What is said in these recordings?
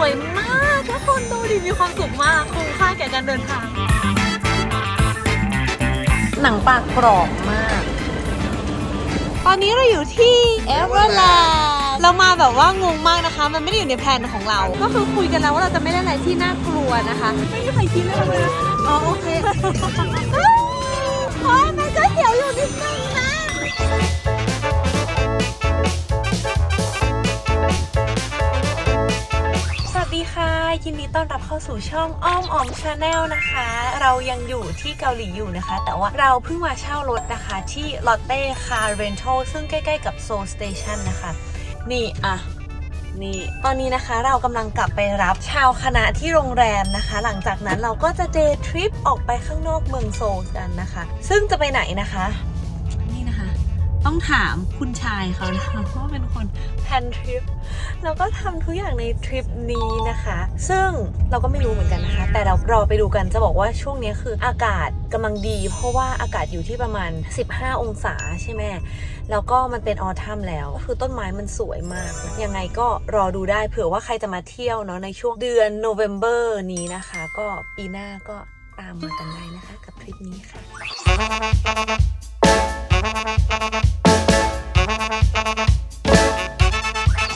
วยมากทุกคนดูดิมีความสุขมากคุ้มค่าแก่การเดินทาง หนังปลากรอบมาก ตอนนี้เราอยู่ที่เอเวอร์แลนด์เรามาแบบว่างงมากนะคะ มันไม่ได้อยู่ในแผนของเรา ก็คือคุยกันแล้วว่าเราจะไม่ได้อะไรที่น่ากลัวนะคะ ไม่มีใครคิดเลยเลยนะอ๋อโอเค ยินดีต้อนรับเข้าสู่ช่องอ้อมออมชาแนลนะคะ เรายังอยู่ที่เกาหลีอยู่นะคะ แต่ว่าเราเพิ่งมาเช่ารถนะคะ ที่ Lotte Car Rental ซึ่งใกล้ ๆ กับ Seoul Station นะคะ นี่อะนี่ตอนนี้นะคะเรากำลังกลับไปรับชาวคณะที่โรงแรมนะคะ หลังจากนั้นเราก็จะเดย์ทริปออกไปข้างนอกเมืองโซลกันนะคะ ซึ่งจะไปไหนนะคะ ต้องถามคุณชายเขานะคะว่าเป็นคนแพนทริปเราก็ทำทุกอย่างในทริปนี้นะคะ ซึ่งเราก็ไม่รู้เหมือนกันนะคะ แต่เรารอไปดูกันจะบอกว่าช่วงนี้คืออากาศกำลังดี เพราะว่าอากาศอยู่ที่ประมาณ 15 องศาใช่ไหมแล้วก็มันเป็นออทัมแล้ว ก็คือต้นไม้มันสวยมาก ยังไงก็รอดูได้เผื่อว่าใครจะมาเที่ยวเนาะในช่วงเดือนโนเวม ber นี้นะคะ ก็ปีหน้าก็ตามมากันได้นะคะ กับทริปนี้ค่ะ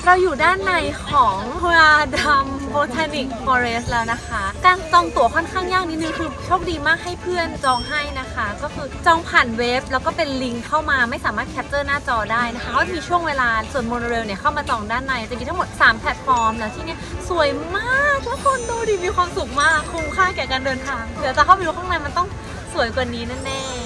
เราอยู่ด้านในของพราดัมโบทานิกฟอเรสแล้วนะคะ การจองตั๋วค่อนข้างยากนิดนึงคือโชคดีมากให้เพื่อนจองให้นะคะ ก็คือจองผ่านเว็บแล้วก็เป็นลิงก์เข้ามาไม่สามารถแคปเจอร์หน้าจอได้นะคะก็มีช่วงเวลาส่วนโมโนเรลเนี่ยเข้ามาจองด้านใน จะมีทั้งหมด 3 แพลตฟอร์ม แล้วที่เนี่ยสวยมากทุกคนดูดิมีความสุขมากคุ้มค่าแก่การเดินทาง เดี๋ยวจะเข้าไปดูข้างในมันต้องสวยกว่านี้แน่ๆ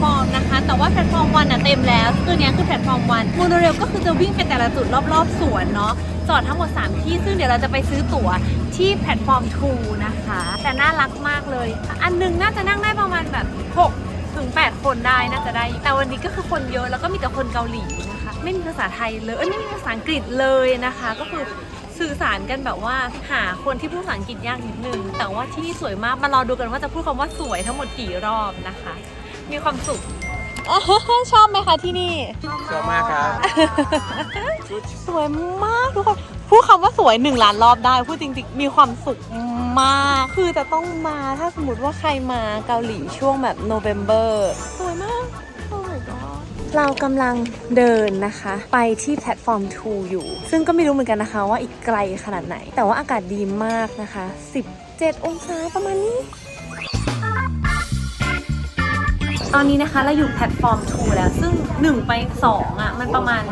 ฟอร์มนะคะ แต่ว่าแพลตฟอร์มวันอะเต็มแล้วคือเนี้ยคือแพลตฟอร์มวันโมโนเรลก็คือจะวิ่งไปแต่ละจุดรอบๆสวนเนาะจอดทั้งหมด 3 ที่ ซึ่งเดี๋ยวเราจะไปซื้อตั๋วที่แพลตฟอร์ม2นะคะ แต่น่ารักมากเลย อันหนึงน่าจะนั่งได้ประมาณแบบ 6 ถึง 8 คนได้น่าจะได้ แต่วันนี้ก็คือคนเยอะแล้วก็มีแต่คนเกาหลีนะคะ ไม่มีภาษาไทยเลยเอ้ยไม่มีภาษาอังกฤษเลยนะคะ ก็คือสื่อสารกันแบบว่าหาคนที่พูดภาษาอังกฤษยากนิดนึง แต่ว่าที่นี่สวยมากมารอดูกันว่าจะพูดคำว่าสวยทั้งหมดกี่รอบนะคะ มีความสุขชอบไหมคะที่นี่ ชอบมากครับ สวยมากทุกคนพูดคำว่าสวยหนึ่งล้านรอบได้ พูดจริงๆ มีความสุขมาก คือจะต้องมาถ้าสมมติว่าใครมาเกาหลีช่วงแบบโนเวม ber สวยมากโอ้ my god เรากำลังเดินนะคะ ไปที่แพลตฟอร์ม 2 อยู่ ซึ่งก็ไม่รู้เหมือนกันนะคะว่าอีกไกลขนาดไหน แต่ว่าอากาศดีมากนะคะ 17 องศาประมาณนี้ ตอนนี้นะคะเราอยู่แพลตฟอร์ม 2 แล้ว ซึ่ง 1 ไป 2 อะ มันประมาณ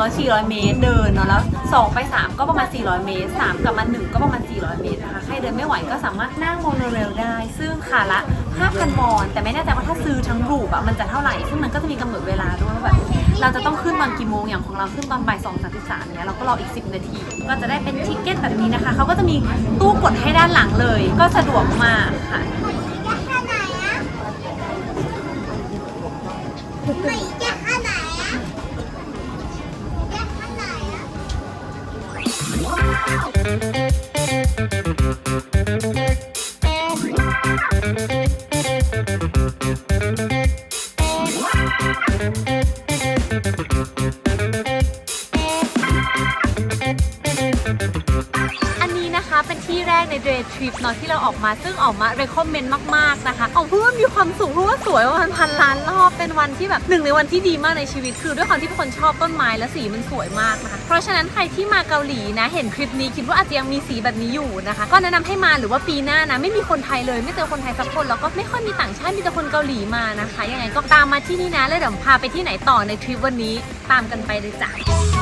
300-400 เมตรเดินเนาะแล้ว 2 ไป 3 ก็ประมาณ 400 เมตร 3 กลับมา 1 ก็ประมาณ 400 เมตรนะคะ ใครเดินไม่ไหวก็สามารถนั่งโมโนเรลได้ ซึ่งขาละ 5,000 วอน แต่ไม่แน่ใจว่าถ้าซื้อทั้งรูปอะมันจะเท่าไหร่ ซึ่งมันก็จะมีกำหนดเวลาด้วยว่าแบบเราจะต้องขึ้นตอนกี่โมงอย่างของเราขึ้นตอนบ่าย2 33เนี่ยเราก็รออีก 10 นาที ก็จะได้เป็นทิกเก็ตแบบนี้นะคะเขาก็จะมีตู้กดให้ด้านหลังเลย ก็สะดวกมากค่ะ อันนี้นะคะ เป็นที่แรกใน Day Trip เนาะที่เราออกมาซึ่งออกมา recommend มากๆนะคะออกพูดว่ามีความสุขเพราะว่าสวยประมาณพันล้านรอบเป็นวันที่แบบหนึ่งในวันที่ดีมากในชีวิต คือด้วยความที่เป็นคนชอบต้นไม้และสีมันสวยมากนะคะเพราะฉะนั้นใครที่มาเกาหลีนะเห็นคลิปนี้คิดว่าอาจจะยังมีสีแบบนี้อยู่นะคะ ก็แนะนำให้มาหรือว่าปีหน้านะไม่มีคนไทยเลยไม่เจอคนไทยสักคนแล้วก็ไม่ค่อยมีต่างชาติมีแต่คนเกาหลีมานะคะยังไงก็ตามมาที่นี่นะแล้วเดี๋ยวพาไปที่ไหนต่อในทริปวันนี้ตามกันไปเลยจ้ะ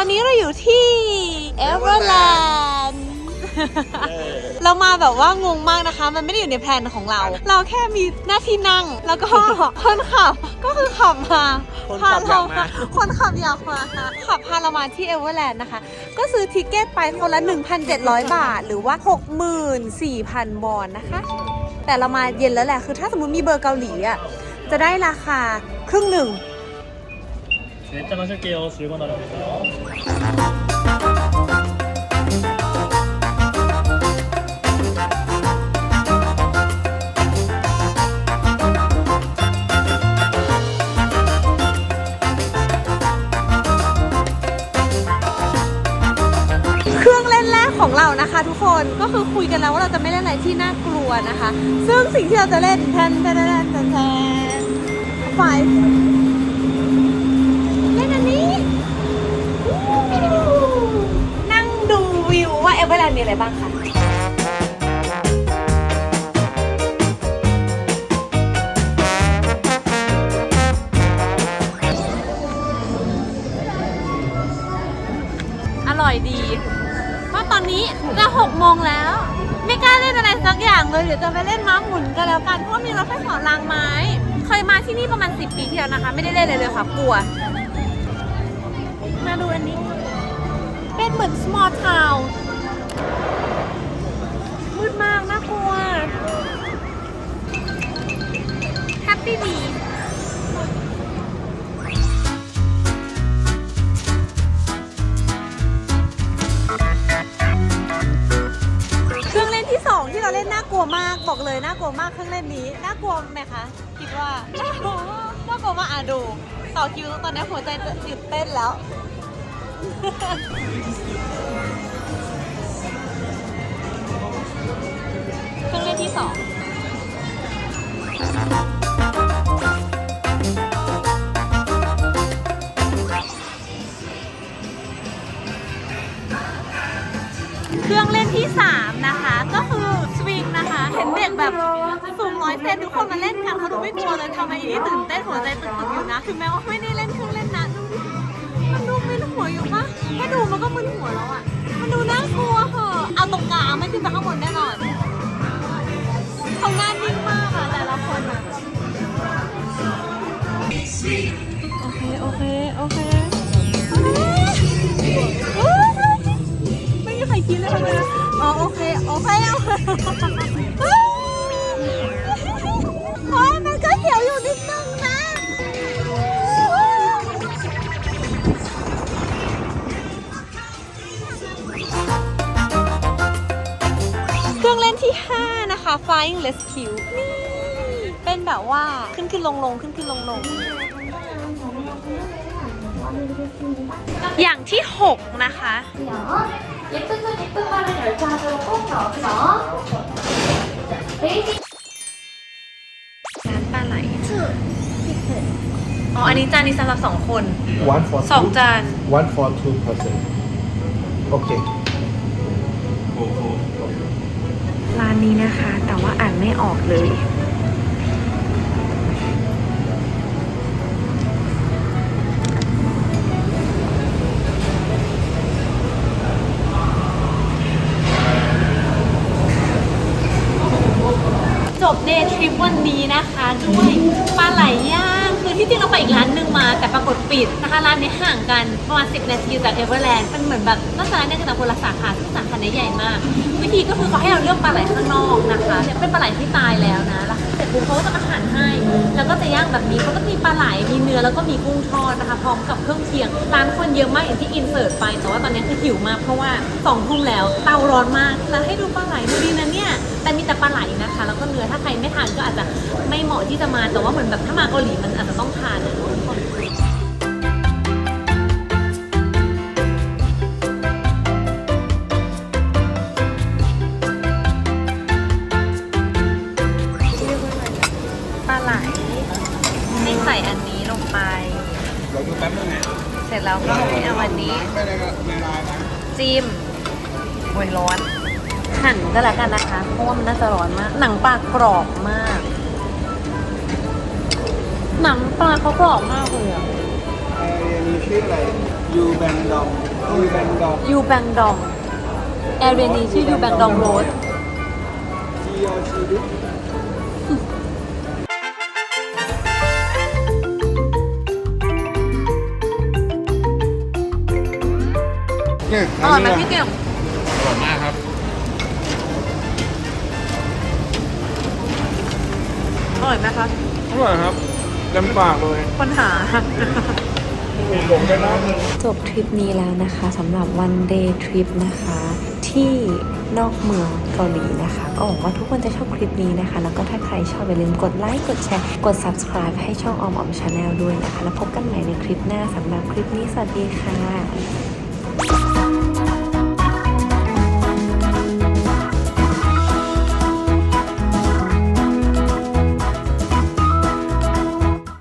อนนี้เราอยู่ที่เอเวอร์แลนด์เรามาแบบว่างงมากนะคะ มันไม่ได้อยู่ในแผนของเรา เราแค่มีหน้าที่นั่ง แล้วก็คนขับก็คือขับมาคนขับอยากมาคนขับอยากมาขับพาเรามาที่เอเวอร์แลนด์นะคะ ก็ซื้อทิเกตไปคนละ 1,700 บาท หรือว่า 64,000วอนนะคะ แต่เรามาเย็นแล้วแหละ คือถ้าสมมติมีเบอร์เกาหลีอะ จะได้ราคาครึ่งหนึ่ง 네, 일단 마실게요. 즐거운 하루 되세요. เครื่องเล่นแรกของเรานะคะ ทุกคนก็คือคุยกันแล้วว่าเราจะไม่เล่นอะไรที่น่ากลัวนะคะ ซึ่งสิ่งที่เราจะเล่นแทนแทนแทนแทนแทนไฟ วิวว่าเอเวอร์แลนด์มีอะไรบ้างคะ อร่อยดี เพราะตอนนี้จะหกโมงแล้ว ไม่กล้าเล่นอะไรสักอย่างเลย เดี๋ยวจะไปเล่นม้าหมุนกันแล้วกัน เพราะว่ามีรถไฟเหอรางไม้ เคยมาที่นี่ประมาณ 10 ปีที่แล้วนะคะ ไม่ได้เล่นเลยเลยค่ะ กลัว มาดูอันนี้ เป็นเหมือน small town มืดมากน่ากลัว Happy Bee เครื่องเล่นที่2ที่เราเล่นน่ากลัวมากบอกเลยน่ากลัวมากเครื่องเล่นนี้น่ากลัวไหมคะคิดว่าน่ากลัวน่ากลัวมากอะดูต่อคิวตอนนี้หัวใจจะหยุดเต้นแล้ว แบบสูงร้อยเซนทุกคนมาเล่นกันเขาดูไม่กลัวเลยทำไมอีนี่ตื่นเต้นหัวใจตึกๆอยู่นะถึงแม้ว่าไม่ได้เล่นเครื่องเล่นนะดูมันดูมึนหัวอยู่ปะแค่ดูมันก็มึนหัวแล้วอะมันดูน่ากลัวเหอะเอาตรงกลางไม่ขึ้นไปข้างบนแน่นอนเขาหน้านิ่งมากอะแต่ละคนอะโอเคโอเคโอเคไม่มีใครคิดเลยทำไมนะอ๋อโอเคโอเคโอเค ที่ 5 นะคะ Flying Rescue นี่ เป็นแบบว่าขึ้นขึ้นลงลงขึ้นขึ้นลงลงอย่างที่ 6 นะคะน้ำปลาไหลอ๋อ อันนี้จานนี้สำหรับสองคนสองจาน one for two person okay ร้านนี้นะคะ แต่ว่าอ่านไม่ออกเลย จบเดย์ทริปวันนี้นะคะด้วย ปิดนะคะร้านนี้ห่างกันประมาณ10นาทีจากเอเวอร์แลนด์มันเหมือนแบบน่าจะร้านเดียวกันแต่คนละสาขาซึ่งสาขานี้ใหญ่มาก วิธีก็คือเขาให้เราเลือกปลาไหลข้างนอกนะคะเนี่ยเป็นปลาไหลที่ตายแล้วนะแล้วเสร็จปุ๊บเขาก็จะมาหั่นให้ แล้วก็จะย่างแบบนี้เขาก็มีปลาไหลมีเนื้อแล้วก็มีกุ้งทอดนะคะพร้อมกับเครื่องเคียงร้านคนเยอะมากอย่างที่อินเสิร์ตไป แต่ว่าตอนนี้คือหิวมากเพราะว่าสองทุ่มแล้วเตาร้อนมากแล้วให้ดูปลาไหลดูดีนะเนี่ยแต่มีแต่ปลาไหลนะคะ แล้วก็เนื้อถ้าใครไม่ทานก็อาจจะไม่เหมาะที่จะมาแต่ว่าเหมือนแบบถ้ามาเกาหลีมันอาจจะต้องทานนะ ไหลให้ใส่อันนี้ลงไป เราดูแป๊บนึงนะเสร็จแล้วก็ให้เอาอันนี้ ไม่ได้ก็ไม่ได้นะจิ้มโวยร้อน หั่นก็แล้วกันนะคะ เพราะว่ามันน่าจะร้อนมาก หนังปลากรอบมาก หนังปลาเขากรอบมากเลยอะเออมีชื่ออะไรยูแบงดองยูแบงดองยูแบงดองแอร์เรนีชื่อยูแบงดองโรดจีโอชีดุ เนี่ยอร่อยไหมพี่เก่งอร่อยมากครับอร่อยไหมคะอร่อยครับเต็มปากเลยคนหาจบทริปนี้แล้วนะคะสำหรับวันเดย์ทริปนะคะ ที่นอกเมืองเกาหลีนะคะ ก็หวังว่าทุกคนจะชอบคลิปนี้นะคะ แล้วก็ถ้าใครชอบอย่าลืมกดไลค์กดแชร์ กด subscribe ให้ช่องออมออมชาแนลด้วยนะคะ แล้วพบกันใหม่ในคลิปหน้าสำหรับคลิปนี้สวัสดีค่ะ